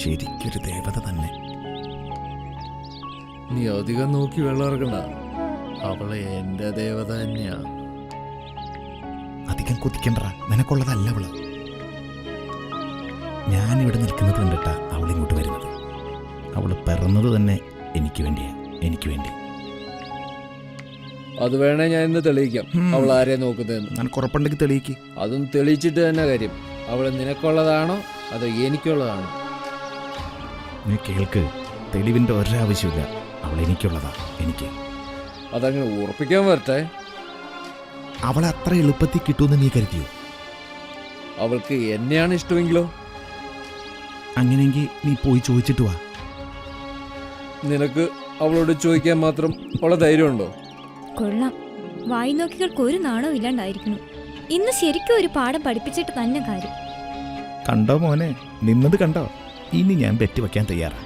ശരിക്കൊരു ദേവത തന്നെ. നീ അധികം നോക്കി വെള്ളം അവൾ എന്റെ ദേവത തന്നെയാ. അധികം കുതിക്കണ്ട നിനക്കുള്ളതല്ല അവൾ. ഞാൻ ഇവിടെ നിൽക്കുന്നത് കണ്ടിട്ടാ അവൾ ഇങ്ങോട്ട് വരുന്നത്. അവൾ പിറന്നത് തന്നെ എനിക്ക് വേണ്ടിയാ. എനിക്ക് വേണ്ടി. അത് വേണേ ഞാൻ ഇന്ന് തെളിയിക്കാം. അവൾ ആരെ നോക്കുന്നതെന്ന്. ഞാൻ ഉറപ്പുണ്ടെങ്കിൽ തെളിയിക്ക്. അതും തെളിയിച്ചിട്ട് തന്നെ കാര്യം. അവൾ നിനക്കുള്ളതാണോ അതോ എനിക്കുള്ളതാണോ? നീ കേൾക്ക്. തെളിവിന്റെ ഒരാവശ്യമില്ല അവൾ എനിക്കുള്ളതാ. എനിക്ക്. അതങ്ങനെ ഉറപ്പിക്കാൻ വരട്ടെ. അവളെ അത്ര എളുപ്പത്തിൽ കിട്ടുമെന്ന് നീ കരുതിയോ? അവൾക്ക് എന്നെയാണ് ഇഷ്ടമെങ്കിലോ? അങ്ങനെയെങ്കിൽ നീ പോയി ചോദിച്ചിട്ട് വാ. നിനക്ക് അവളോട് ചോദിക്കാൻ മാത്രം ഉള്ള ധൈര്യമുണ്ടോ? കൊള്ളാം. വായി നോക്കികൾക്ക് ഒരു നാണവും ഇല്ലാണ്ടായിരിക്കുന്നു. ഇന്ന് ശരിക്കും ഒരു പാഠം പഠിപ്പിച്ചിട്ട് തന്നെ കാര്യം. കണ്ടോ മോനെ? നിന്നത് കണ്ടോ? ഇനി ഞാൻ ബെറ്റ് വെക്കാൻ തയ്യാറാ.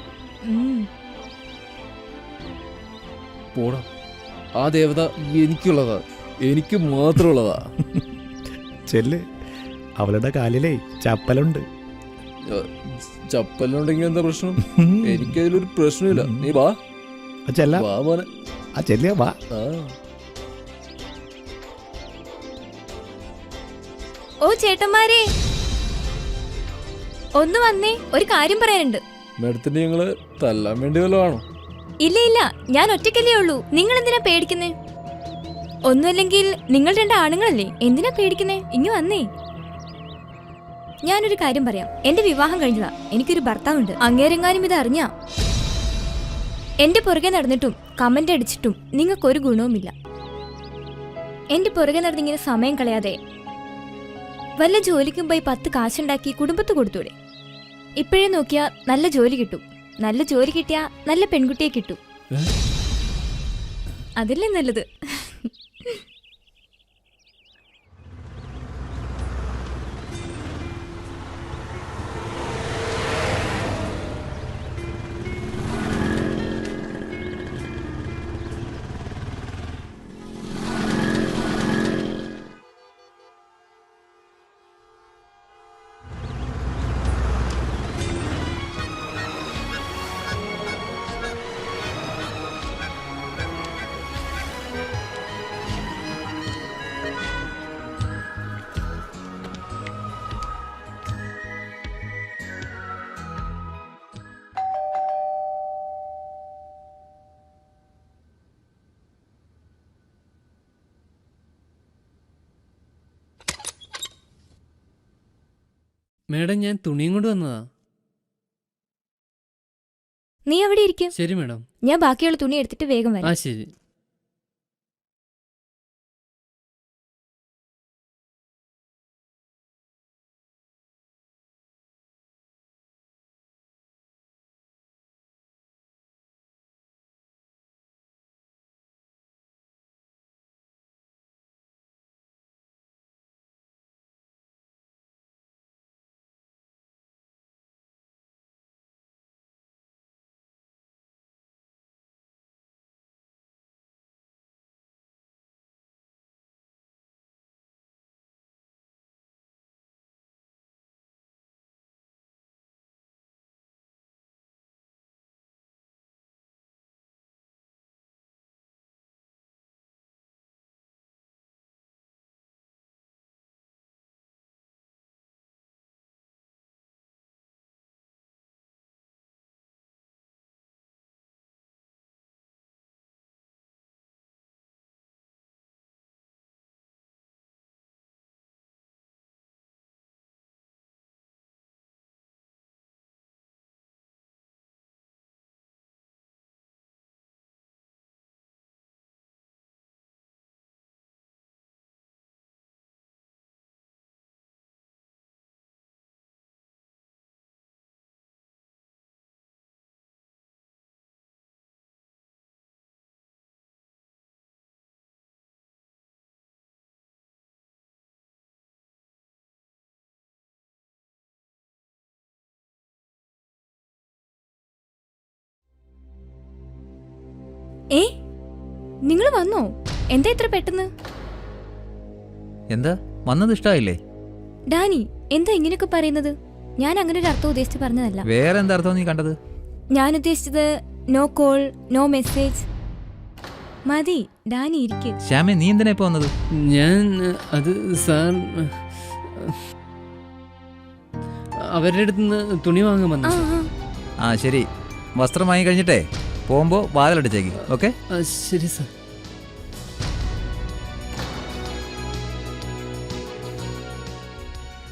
പോടാ. ആ ദേവത എനിക്കുള്ളതാ. എനിക്ക് മാത്രമുള്ളതാ. ചെല്ല്. അവളുടെ കാലിലേ ചപ്പലുണ്ട്. ചപ്പലുണ്ടെങ്കിൽ എന്താ പ്രശ്നം? എനിക്കതിലൊരു പ്രശ്നമില്ല. നീ വാ. ചെല്ല. വാ മോനെ. ആ ചെല്ല വാ. ഓ ചേട്ടന്മാരെ. ഒന്ന് വന്നേ ഒരു കാര്യം പറയാനുണ്ട്. മേഡത്തിന് ഞങ്ങൾ തല്ലാൻ വേണ്ടി വല്ലതാണോ ഇല്ല ഇല്ല ഞാൻ ഒറ്റയ്ക്കല്ലേ ഉള്ളൂ. നിങ്ങൾ എന്തിനാ പേടിക്കുന്നേ? ഒന്നുമല്ലെങ്കിൽ നിങ്ങൾ രണ്ട് ആണുങ്ങളല്ലേ എന്തിനാ പേടിക്കുന്നേ? ഇങ്ങ് വന്നേ. ഞാനൊരു കാര്യം പറയാം. എന്റെ വിവാഹം കഴിഞ്ഞതാ. എനിക്കൊരു ഭർത്താവുണ്ട്. അങ്ങേരെങ്ങാനും ഇത് അറിഞ്ഞാ? എന്റെ പുറകെ നടന്നിട്ടും കമന്റ് അടിച്ചിട്ടും നിങ്ങൾക്കൊരു ഗുണവുമില്ല. എന്റെ പുറകെ നടന്നിങ്ങനെ സമയം കളയാതെ വല്ല ജോലിക്കും പോയി പത്ത് കാശുണ്ടാക്കി കുടുംബത്ത് കൊടുത്തൂടെ? ഇപ്പോഴേ നോക്കിയാ നല്ല ജോലി കിട്ടും. നല്ല ജോലി കിട്ടിയാ നല്ല പെൺകുട്ടിയെ കിട്ടും? അതല്ലേ നല്ലത്. മേഡം ഞാൻ തുണിയും കൊണ്ട് വന്നതാ. നീ അവിടെ ഇരിക്കും ശരി മേഡം. ഞാൻ ബാക്കിയുള്ള തുണി എടുത്തിട്ട് വേഗം വരാം. ആ ശരി. ഏ? നിങ്ങൾ വന്നോ? എന്താ ഇത്ര പെട്ടെന്ന്? എന്താ? വന്നത് ഇഷ്ടായില്ലേ? ഡാനി എന്താ ഇങ്ങനെയൊക്കെ പറയുന്നത്? ഞാൻ അങ്ങനെ ഒരു അർത്ഥം ഉദ്ദേശിച്ച് പറഞ്ഞതല്ല. വേറെ എന്താ അർത്ഥം നീ കണ്ടത്? ഞാൻ ഉദ്ദേശിച്ചത് നോ കോൾ നോ മെസ്സേജ് മതി ഡാനി ഇരിക്ക്. ശ്യാമേ നീ എന്തിനാ ഇപ്പൊ വന്നത്? ഞാൻ അത് സാർ അവരുടെ അടുത്ത് നിന്ന് തുണി വാങ്ങാൻ ആ വന്നു ആ. ആ ശരി. വസ്ത്രം വാങ്ങി കഴിഞ്ഞിട്ടേ പോകുമ്പോ വാതിലടിച്ചേക്ക് ഓക്കെ? ശരി സർ.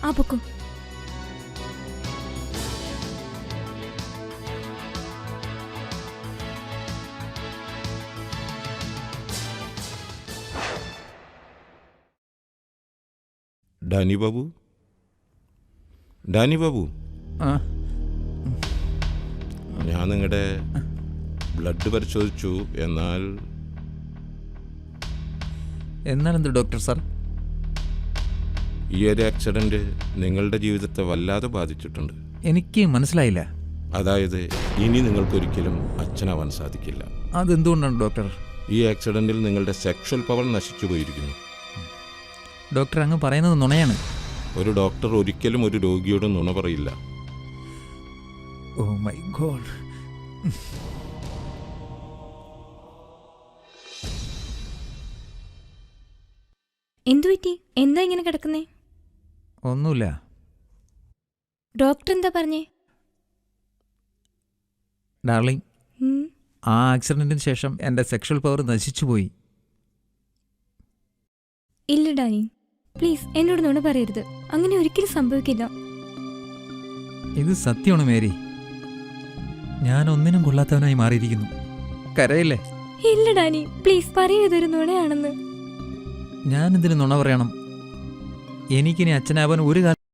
ആ പൊക്കോ. ഡാനി ബാബു? ഡാനി ബാബു? ആ. ഞാൻ നിങ്ങളുടെ ബ്ലഡ് പരിശോധിച്ചു. എന്നാൽ എന്നാലെന്ത് ഡോക്ടർ സാർ? ഈ ഒരു ആക്സിഡന്റ് നിങ്ങളുടെ ജീവിതത്തെ വല്ലാതെ ബാധിച്ചിട്ടുണ്ട്. എനിക്ക് മനസ്സിലായില്ല. അതായത് ഇനി നിങ്ങൾക്കൊരിക്കലും അച്ഛനാവാൻ സാധിക്കില്ല. അതെന്തുകൊണ്ടാണ് ഡോക്ടർ? ഈ ആക്സിഡന്റിൽ നിങ്ങളുടെ സെക്ഷൽ പവർ നശിച്ചു പോയിരിക്കുന്നു. ഡോക്ടർ അങ്ങ് പറയുന്നത് നുണയാണ്. ഒരു ഡോക്ടർ ഒരിക്കലും ഒരു രോഗിയോട് നുണ പറയില്ല. ഓ മൈ ഗോഡ് എന്തു പറ്റി? എന്താ ഇങ്ങനെ കിടക്കുന്നേ? ഒന്നുമില്ല. ഡോക്ടർ എന്താ പറഞ്ഞേ? ഡാർലിംഗ് ഉം, ആ ആക്സിഡന്റിന് ശേഷം എന്റെ സെക്ഷൽ പവർ നശിച്ചു പോയി. ഇല്ല ഡാനി പ്ലീസ് എന്നോട് നുണ പറയരുത്. അങ്ങനെ ഒരിക്കലും സംഭവിക്കില്ല. ഇത് സത്യമാണ് മേരി. ഞാൻ ഒന്നിനും കൊള്ളാത്തവനായി മാറിയിരിക്കുന്നു. കരയില്ലേ? ഇല്ല ഡാനി പ്ലീസ് പറയൂ ഇതൊരു നുണയാണെന്ന്. ഞാൻ ഇതിന് നുണ പറയണം? എനിക്കിനി അച്ഛനാവാൻ ഒരു കാലം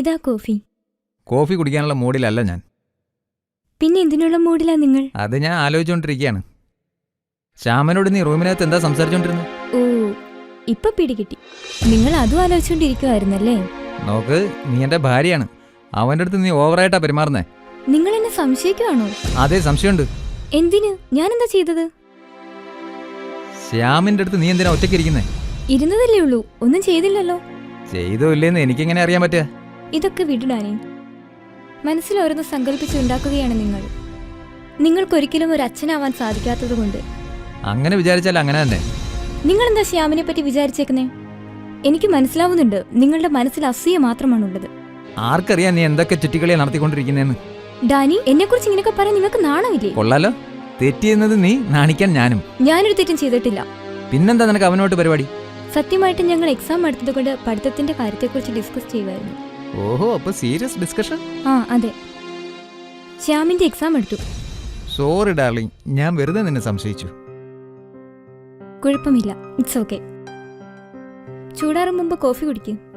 ഇതാ കോഫി. കോഫി കുടിക്കാനുള്ള മൂഡിലല്ല ഞാൻ. പിന്നെ എന്തിനുള്ള മൂഡിലാ നിങ്ങൾ? അത് ഞാൻ ആലോചിച്ചുകൊണ്ടിരിക്കുകയാണ് ശ്യാമനോട് നീ റൂമിനകത്ത് എന്താ സംസാരിച്ചോണ്ടിരുന്നു? ഓ ഇപ്പൊ പിടികിട്ടി നിങ്ങൾ അതും ആലോചിച്ചോണ്ടിരിക്കുവായിരുന്നല്ലേ? നോക്ക് നീ എന്റെ ഭാര്യയാണ്. അവന്റെ അടുത്ത് നീ ഓവറായിട്ടാ പെരുമാറുന്നേ. നിങ്ങൾ എന്നെ സംശയിക്കുവാണോ? അതെ സംശയമുണ്ട്. എന്തിന്? ഞാൻ എന്താ ചെയ്തത്? ശ്യാമിന്റെ അടുത്ത് നീ എന്തിനാ ഒറ്റയ്ക്ക് ഇരിക്കുന്നേ ഇരുന്നതല്ലേ ഉള്ളൂ. ഒന്നും ചെയ്തില്ലല്ലോ. ചെയ്തോ ഇല്ലേന്ന് എനിക്കെങ്ങനെ അറിയാൻ പറ്റുക ഇതൊക്കെ വിടുടാനി മനസ്സിൽ ഓരോന്ന് സങ്കല്പിച്ചുണ്ടാക്കുകയാണ് നിങ്ങൾ. നിങ്ങൾക്കൊരിക്കലും ഒരു അച്ഛനാവാൻ സാധിക്കാത്തതുകൊണ്ട് അങ്ങനെ വിചാരിച്ചാൽ അങ്ങനെ തന്നെ. നിങ്ങൾ എന്താ ശ്യാമിനെ പറ്റി വിചാരിച്ചേക്കുന്നേ? എനിക്ക് മനസ്സിലാവുന്നുണ്ട് നിങ്ങളുടെ മനസ്സിൽ അസൂയ മാത്രമാണുള്ളത്. ആർക്കറിയാം നീ എന്തൊക്കെ ചുറ്റിക്കളിയാ നടത്തിക്കൊണ്ടിരിക്കുന്നതെന്ന് ഡാനി എന്നെ കുറിച്ച് ഇങ്ങനെയൊക്കെ പറയാൻ നിങ്ങൾക്ക് നാണമില്ലേ? കൊള്ളാലോ. തെറ്റിയെന്നത് നീ നാണിക്കാൻ ഞാനും. ഞാനൊരു തെറ്റും ചെയ്തിട്ടില്ല. പിന്നെന്താ നിനക്ക് അവനോട്ട് പരിപാടി? സത്യമായിട്ട് ഞങ്ങൾ എക്സാം എടുത്തതുകൊണ്ട് പഠിത്തത്തിന്റെ കാര്യത്തെക്കുറിച്ച് ഡിസ്കസ് ചെയ്യുമായിരുന്നു. ഓഹോ അപ്പൊ സീരിയസ് ഡിസ്കഷൻ ആ അതെ. ശ്യാമിന്റെ എക്സാം എടുത്തു. സോറി ഡാർലിംഗ് ഞാൻ വെറുതെ നിന്നെ സംശയിച്ചു. കുഴപ്പമില്ല. ഇറ്റ്സ് ഓക്കെ ചൂടാറും മുമ്പ് കോഫി കുടിക്കും.